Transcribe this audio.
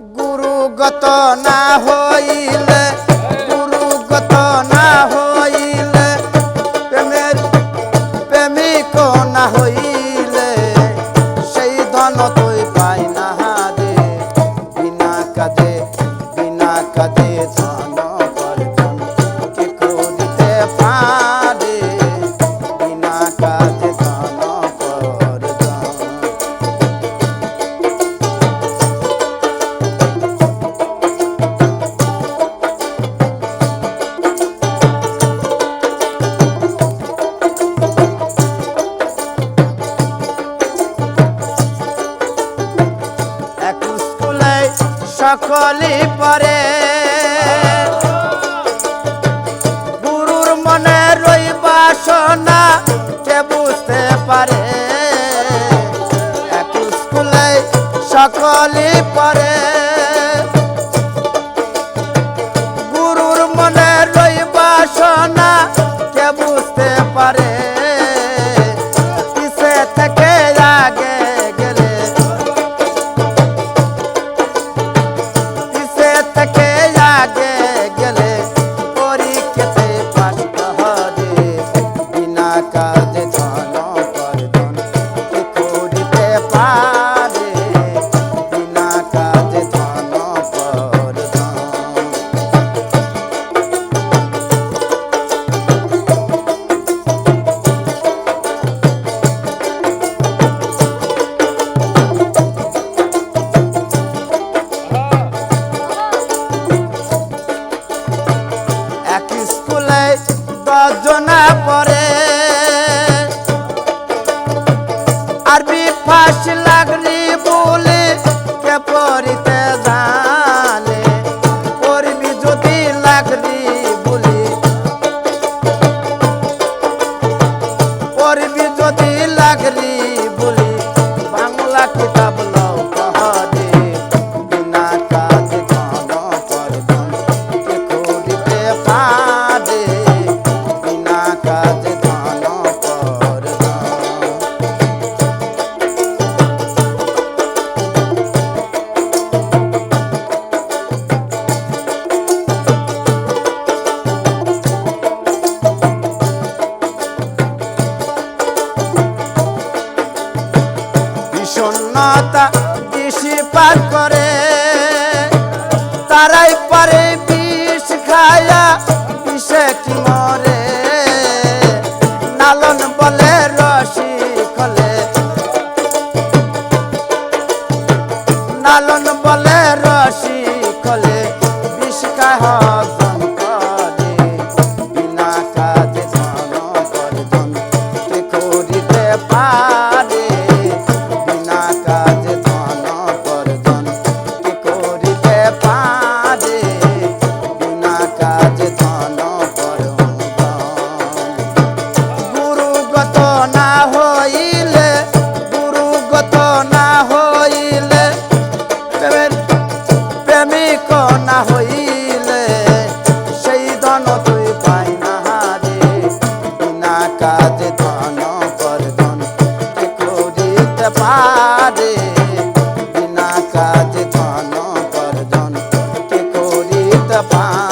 গুরুগত না হইল। সকলি পরে গুরুর মনে রই বাসনা কে বুঝতে পারে। এক স্কুলে সকলি পরে রচনা পর শূন্যতা কৃষি পাঠ করে। তারাই পারে বিষ খায়া, বিষে কি মরে। নালন বলে রসি খলে। নালন বলে রসি পারে বিনা কাজ ধন পর্জন কে করিতে পারে